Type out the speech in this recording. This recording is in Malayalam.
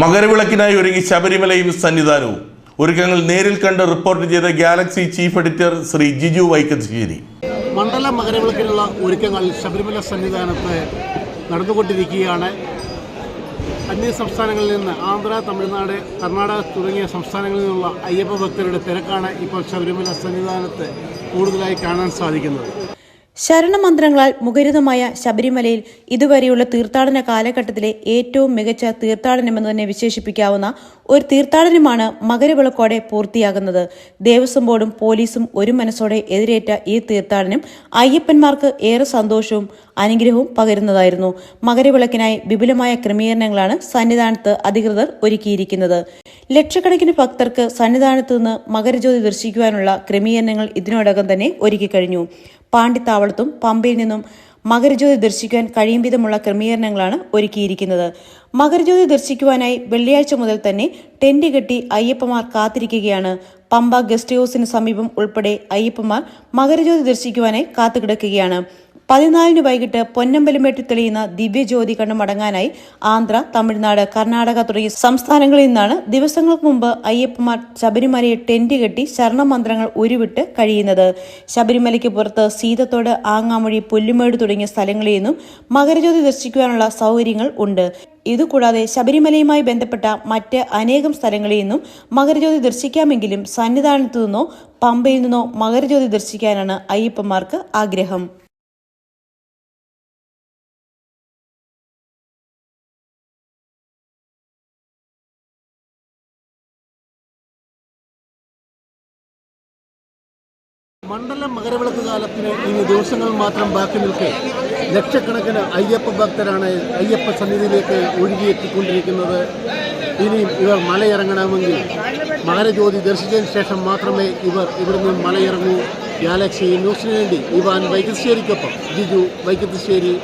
മകരവിളക്കിനായി ഒരുങ്ങി ശബരിമലയും സന്നിധാനവും. ഒരുക്കങ്ങൾ നേരിൽ കണ്ട് റിപ്പോർട്ട് ചെയ്ത Galaxy chief editor Shri Jiju Vaikkassery മണ്ഡല മകരവിളക്കിനുള്ള ഒരുക്കങ്ങൾ ശബരിമല സന്നിധാനത്ത് നടന്നുകൊണ്ടിരിക്കുകയാണ്. അന്യ സംസ്ഥാനങ്ങളിൽ നിന്ന് ആന്ധ്ര തമിഴ്നാട് കർണാടക തുടങ്ങിയ സംസ്ഥാനങ്ങളിൽ നിന്നുള്ള അയ്യപ്പ ഭക്തരുടെ തിരക്കാണ് ഇപ്പോൾ ശബരിമല സന്നിധാനത്ത് കൂടുതലായി കാണാൻ സാധിക്കുന്നത്. ശരണമന്ത്രങ്ങളാൽ മുഖരിതമായ ശബരിമലയിൽ ഇതുവരെയുള്ള തീർത്ഥാടന കാലഘട്ടത്തിലെ ഏറ്റവും മികച്ച തീർത്ഥാടനമെന്ന് തന്നെ വിശേഷിപ്പിക്കാവുന്ന ഒരു തീർത്ഥാടനമാണ് മകരവിളക്കോടെ പൂർത്തിയാകുന്നത്. ദേവസ്വം ബോർഡും പോലീസും ഒരു മനസ്സോടെ എതിരേറ്റ ഈ തീർത്ഥാടനം അയ്യപ്പന്മാർക്ക് ഏറെ സന്തോഷവും അനുഗ്രഹവും പകരുന്നതായിരുന്നു. മകരവിളക്കിനായി വിപുലമായ ക്രമീകരണങ്ങളാണ് സന്നിധാനത്ത് അധികൃതർ ഒരുക്കിയിരിക്കുന്നത്. ലക്ഷക്കണക്കിന് ഭക്തർക്ക് സന്നിധാനത്ത് നിന്ന് മകരജ്യോതി ദർശിക്കുവാനുള്ള ക്രമീകരണങ്ങൾ ഇതിനോടകം തന്നെ ഒരുക്കിക്കഴിഞ്ഞു പാണ്ടിത്താവളത്തും പമ്പയിൽ നിന്നും മകരജ്യോതി ദർശിക്കാൻ കഴിയും വിധമുള്ള ക്രമീകരണങ്ങളാണ് ഒരുക്കിയിരിക്കുന്നത്. മകരജ്യോതി ദർശിക്കുവാനായി വെള്ളിയാഴ്ച മുതൽ തന്നെ ടെന്റ് കെട്ടി അയ്യപ്പമാർ കാത്തിരിക്കുകയാണ്. പമ്പ ഗസ്റ്റ് ഹൌസിന് സമീപം ഉൾപ്പെടെ അയ്യപ്പമാർ മകരജ്യോതി ദർശിക്കുവാനായി കാത്തുകിടക്കുകയാണ്. പതിനാലിന് വൈകിട്ട് പൊന്നമ്പലമേട്ടിൽ തെളിയുന്ന ദിവ്യജ്യോതി കണ്ടു മടങ്ങാനായി ആന്ധ്ര തമിഴ്നാട് കർണാടക തുടങ്ങിയ സംസ്ഥാനങ്ങളിൽ നിന്നാണ് ദിവസങ്ങൾക്ക് മുമ്പ് അയ്യപ്പമാർ ശബരിമലയെ ടെന്റ് കെട്ടി ശരണമന്ത്രങ്ങൾ ഉരുവിട്ട് കഴിയുന്നത്. ശബരിമലയ്ക്ക് പുറത്ത് സീതത്തോട് ആങ്ങാമൊഴി പുല്ലുമേട് തുടങ്ങിയ സ്ഥലങ്ങളിൽ നിന്നും മകരജ്യോതി ദർശിക്കുവാനുള്ള സൗകര്യങ്ങൾ ഉണ്ട്. ഇതുകൂടാതെ ശബരിമലയുമായി ബന്ധപ്പെട്ട മറ്റ് അനേകം സ്ഥലങ്ങളിൽ നിന്നും മകരജ്യോതി ദർശിക്കാമെങ്കിലും സന്നിധാനത്തു നിന്നോ പമ്പയിൽ നിന്നോ മകരജ്യോതി ദർശിക്കാനാണ് അയ്യപ്പന്മാർക്ക് ആഗ്രഹം. മണ്ഡല മകരവിളക്ക് കാലത്തിന് ഇനി ദിവസങ്ങൾ മാത്രം ബാക്കി നിൽക്കെ ലക്ഷക്കണക്കിന് അയ്യപ്പ ഭക്തരാണ് അയ്യപ്പ സന്നിധിയിലേക്ക് ഒഴുകിയെത്തിക്കൊണ്ടിരിക്കുന്നത്. ഇനിയും ഇവർ മലയിറങ്ങണമെങ്കിൽ മകരജ്യോതി ദർശിച്ചതിന് ശേഷം മാത്രമേ ഇവർ ഇവിടുന്ന് മലയിറങ്ങൂ. ഗാലക്സി ന്യൂസിന് വേണ്ടി ഇവാൻ വൈക്കത്തിശ്ശേരിക്കൊപ്പം ജിജു വൈക്കത്തശ്ശേരി.